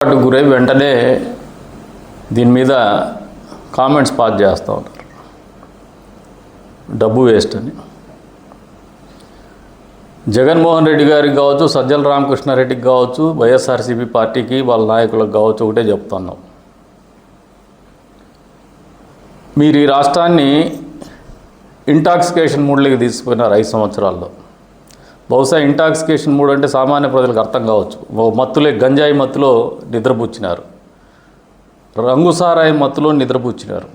గురై వెంటనే దీని మీద కామెంట్స్ పాస్ చేస్తూ ఉంటారు డబ్బు వేస్ట్ అని. జగన్మోహన్ రెడ్డి గారికి కావచ్చు సజ్జల రామకృష్ణారెడ్డికి కావచ్చు వైఎస్ఆర్సీపీ పార్టీకి వాళ్ళ నాయకులకు కావచ్చు ఒకటే చెప్తున్నాం. మీరు ఈ రాష్ట్రాన్ని ఇంటాక్సికేషన్ మూడ్లకి తీసుకుపోయినారు ఐదు సంవత్సరాల్లో. బహుశా ఇంటాక్సికేషన్ మూడ్ అంటే సామాన్య ప్రజలకు అర్థం కావచ్చు. ఓ మత్తులే గంజాయి మత్తులో నిద్రపుచ్చినారు. రంగుసారాయి మత్తులో నిద్రపుచ్చినారు.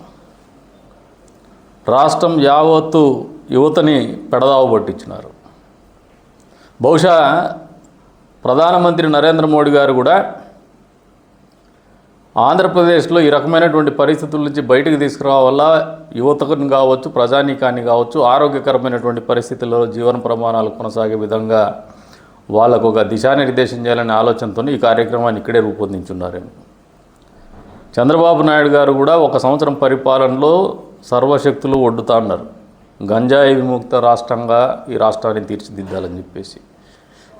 రాష్ట్రం యావత్తు యువతని పెడదావు పట్టించినారు. బహుశా ప్రధానమంత్రి నరేంద్ర మోడీ గారు కూడా ఆంధ్రప్రదేశ్లో ఈ రకమైనటువంటి పరిస్థితుల నుంచి బయటకు తీసుకురావాల యువతకుని కావచ్చు ప్రజానీకాన్ని కావచ్చు ఆరోగ్యకరమైనటువంటి పరిస్థితుల్లో జీవన ప్రమాణాలు కొనసాగే విధంగా వాళ్ళకు ఒక దిశానిర్దేశం చేయాలనే ఆలోచనతో ఈ కార్యక్రమాన్ని ఇక్కడే రూపొందించున్నారు. చంద్రబాబు నాయుడు గారు కూడా ఒక సంవత్సరం పరిపాలనలో సర్వశక్తులు ఒడ్డుతా అన్నారు. గంజాయి విముక్త రాష్ట్రంగా ఈ రాష్ట్రాన్ని తీర్చిదిద్దాలని చెప్పేసి.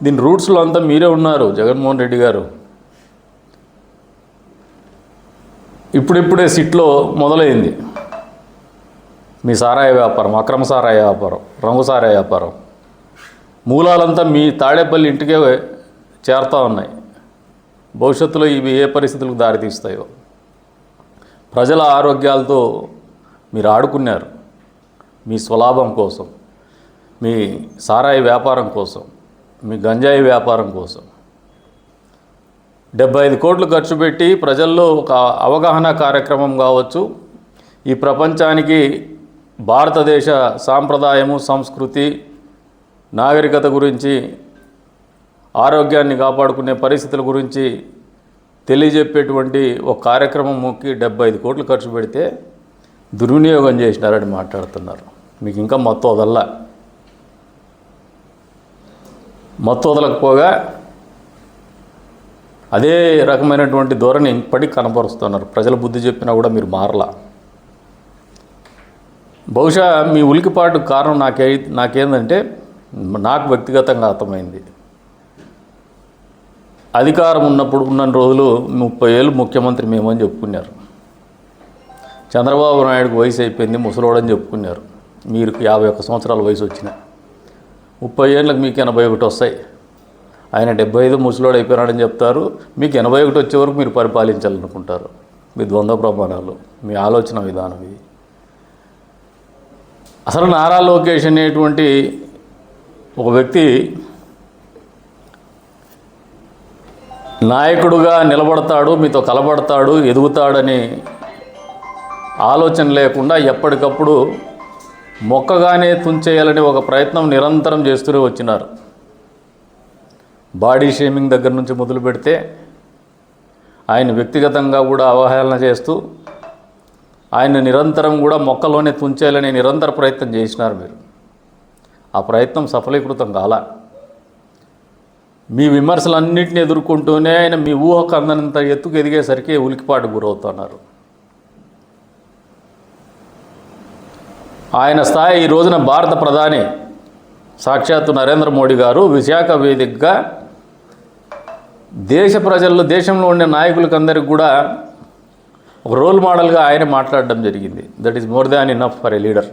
దీని రూట్స్లో అంతా మీరే ఉన్నారు జగన్మోహన్ రెడ్డి గారు. ఇప్పుడిప్పుడే సిట్లో మొదలైంది. మీ సారాయి వ్యాపారం అక్రమ సారాయి వ్యాపారం రంగు సారాయి వ్యాపారం. మూలాలంతా మీ తాడేపల్లి ఇంటికే చేరుతూ ఉన్నాయి. భవిష్యత్తులో ఇవి ఏ పరిస్థితులకు దారితీస్తాయో. ప్రజల ఆరోగ్యాలతో మీరు ఆడుకున్నారు. మీ స్వలాభం కోసం మీ సారాయి వ్యాపారం కోసం మీ గంజాయి వ్యాపారం కోసం. డెబ్బై ఐదు కోట్లు ఖర్చు పెట్టి ప్రజల్లో ఒక అవగాహన కార్యక్రమం కావచ్చు. ఈ ప్రపంచానికి భారతదేశ సాంప్రదాయము సంస్కృతి నాగరికత గురించి ఆరోగ్యాన్ని కాపాడుకునే పరిస్థితుల గురించి తెలియజెప్పేటువంటి ఒక కార్యక్రమంకి డెబ్బై ఐదు కోట్లు ఖర్చు పెడితే దుర్వినియోగం చేసినారని మాట్లాడుతున్నారు. మీకు ఇంకా మొత్తం వదల్లా? మొత్తం వదలకపోగా అదే రకమైనటువంటి ధోరణి ఇప్పటికి కనపరుస్తున్నారు ప్రజల బుద్ధి చెప్పినా కూడా మీరు మారలా. బహుశా మీ ఉలికిపాటు కారణం నాకే నాకేందంటే నాకు వ్యక్తిగతంగా అర్థమైంది. అధికారం ఉన్నప్పుడు ఉన్న రోజులు ముప్పై ఏళ్ళు ముఖ్యమంత్రి మేమని చెప్పుకున్నారు. చంద్రబాబు నాయుడుకు వయసు అయిపోయింది ముసలోడని చెప్పుకున్నారు. మీరు యాభై ఒక్క సంవత్సరాల వయసు వచ్చిన. ముప్పై ఏళ్ళకి మీకు ఎనభై ఒకటి వస్తాయి. ఆయన డెబ్బై ఐదు ముసలోడు అయిపోయినాడని చెప్తారు. మీకు ఎనభై ఒకటి వచ్చే వరకు మీరు పరిపాలించాలనుకుంటారు. మీ ద్వంద్వ ప్రమాణాలు మీ ఆలోచన విధానం ఇది. అసలు నారా లోకేష్ అనేటువంటి ఒక వ్యక్తి నాయకుడుగా నిలబడతాడు మీతో కలబడతాడు ఎదుగుతాడని ఆలోచన లేకుండా ఎప్పటికప్పుడు మొక్కగానే తుంచేయాలని ఒక ప్రయత్నం నిరంతరం చేస్తూనే వచ్చినారు. బాడీ షేమింగ్ దగ్గర నుంచి మొదలు పెడితే ఆయన వ్యక్తిగతంగా కూడా అవహేళన చేస్తూ ఆయన నిరంతరం కూడా మొక్కలోనే తుంచేయాలని నిరంతర ప్రయత్నం చేసినారు మీరు. ఆ ప్రయత్నం సఫలీకృతం కాలా. మీ విమర్శలన్నింటినీ ఎదుర్కొంటూనే ఆయన మీ ఊహకు అందనంత ఎత్తుకు ఎదిగేసరికి ఉలికిపాటు గురవుతున్నారు. ఆయన స్థాయి ఈ రోజున భారత ప్రధాని సాక్షాత్తు నరేంద్ర మోడీ గారు విశాఖ వేదికగా దేశ ప్రజల్లో దేశంలో ఉండే నాయకులకందరికి కూడా ఒక రోల్ మోడల్గా ఆయన మాట్లాడడం జరిగింది. That is more than enough for a leader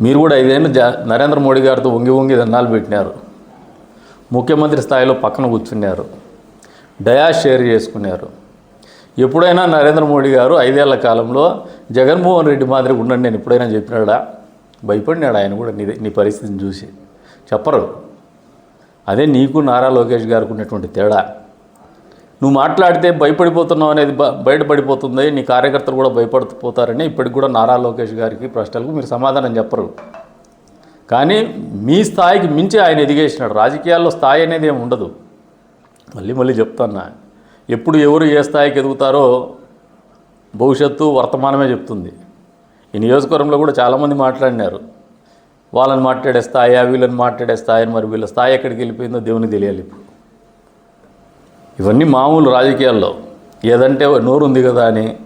మీరు కూడా ఐదేళ్ళు జా నరేంద్ర మోడీ గారితో వంగి వంగి దన్నాలు పెట్టినారు. ముఖ్యమంత్రి స్థాయిలో పక్కన కూర్చున్నారు. డయా షేర్ చేసుకున్నారు. ఎప్పుడైనా నరేంద్ర మోడీ గారు ఐదేళ్ళ కాలంలో జగన్మోహన్ రెడ్డి మాదిరి ఉండండి నేను ఎప్పుడైనా చెప్పినాడా? భయపడినాడు ఆయన కూడా నీ నీ పరిస్థితిని చూసి. చెప్పరు. అదే నీకు నారా లోకేష్ గారికి ఉన్నటువంటి తేడా. నువ్వు మాట్లాడితే భయపడిపోతున్నావు అనేది బ బయటపడిపోతుంది. నీ కార్యకర్తలు కూడా భయపడిపోతారని ఇప్పటికి కూడా నారా లోకేష్ గారికి ప్రశ్నలకు మీరు సమాధానం చెప్పరు. కానీ మీ స్థాయికి మించి ఆయన ఎదిగేసినాడు. రాజకీయాల్లో స్థాయి అనేది ఏమి ఉండదు. మళ్ళీ మళ్ళీ చెప్తాను ఎప్పుడు ఎవరు ఏ స్థాయికి ఎదుగుతారో భవిష్యత్తు వర్తమానమే చెప్తుంది. ఈ నియోజకవర్గంలో కూడా చాలామంది మాట్లాడినారు. వాళ్ళని మాట్లాడే స్థాయి వీళ్ళని మాట్లాడే స్థాయి అని మరి వీళ్ళ స్థాయి ఎక్కడికి వెళ్ళిపోయిందో దేవునికి తెలియాలి ఇప్పుడు. ఇవన్నీ మామూలు రాజకీయాల్లో. ఏదంటే నోరు ఉంది కదా అని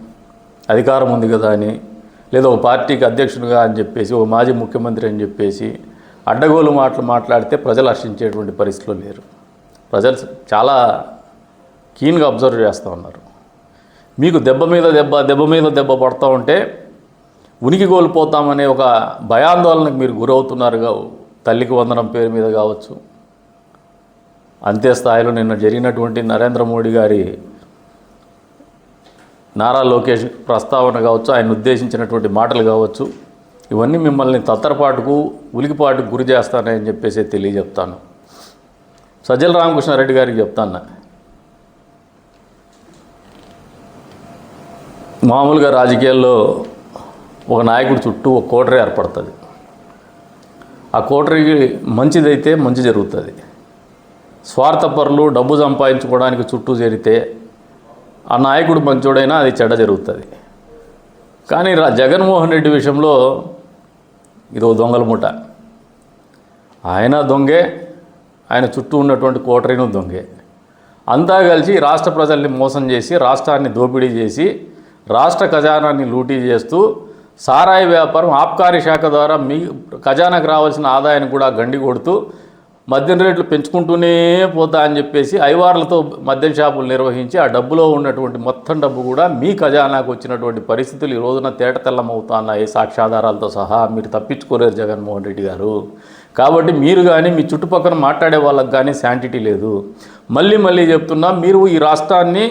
అధికారం ఉంది కదా అని లేదా ఒక పార్టీకి అధ్యక్షుడుగా అని చెప్పేసి ఒక మాజీ ముఖ్యమంత్రి అని చెప్పేసి అడ్డగోలు మాటలు మాట్లాడితే ప్రజలు హర్షించేటువంటి పరిస్థితులు లేరు. ప్రజలు చాలా కీన్గా అబ్జర్వ్ చేస్తూ ఉన్నారు. మీకు దెబ్బ మీద దెబ్బ దెబ్బ మీద దెబ్బ పడుతూ ఉంటే ఉనికి కోల్పోతామనే ఒక భయాందోళనకు మీరు గురవుతున్నారు తల్లికి వందనం పేరు మీద కావచ్చు. అంతే స్థాయిలో నిన్న జరిగినటువంటి నరేంద్ర మోడీ గారి నారా లోకేష్ ప్రస్తావన కావచ్చు ఆయన ఉద్దేశించినటువంటి మాటలు కావచ్చు ఇవన్నీ మిమ్మల్ని తత్తరపాటుకు ఉలికిపాటుకు గురి చేస్తానని చెప్పేసి తెలియజెప్తాను. సజ్జల రామకృష్ణారెడ్డి గారికి చెప్తాను మామూలుగా రాజకీయాల్లో ఒక నాయకుడి చుట్టూ ఒక కోటరీ ఏర్పడుతుంది. ఆ కోటరీకి మంచిదైతే మంచి జరుగుతుంది. స్వార్థపరులు డబ్బు సంపాదించుకోవడానికి చుట్టూ చేరితే ఆ నాయకుడు మంచోడైనా అది చెడ్డ జరుగుతుంది. కానీ రా జగన్మోహన్ రెడ్డి విషయంలో ఇది ఒక దొంగల ముఠ. ఆయన దొంగే ఆయన చుట్టూ ఉన్నటువంటి కోటరీను దొంగే. అంతా కలిసి రాష్ట్ర ప్రజల్ని మోసం చేసి రాష్ట్రాన్ని దోపిడీ చేసి రాష్ట్ర ఖజానాన్ని లూటీ చేస్తూ సారాయి వ్యాపారం ఆబ్కారీ శాఖ ద్వారా మీ ఖజానాకు రావాల్సిన ఆదాయాన్ని కూడా గండి కొడుతూ మద్యం రేట్లు పెంచుకుంటూనే పోతా అని చెప్పేసి ఐవార్లతో మద్యం షాపులు నిర్వహించి ఆ డబ్బులో ఉన్నటువంటి మొత్తం డబ్బు కూడా మీ ఖజానాకు వచ్చినటువంటి పరిస్థితులు ఈ రోజున తేట తెల్లమవుతున్నాయి సాక్ష్యాధారాలతో సహా. మీరు తప్పించుకోలేరు జగన్మోహన్ రెడ్డి గారు. కాబట్టి మీరు కానీ మీ చుట్టుపక్కల మాట్లాడే వాళ్ళకి కానీ శాంటిటీ లేదు. మళ్ళీ మళ్ళీ చెప్తున్నా మీరు ఈ రాష్ట్రాన్ని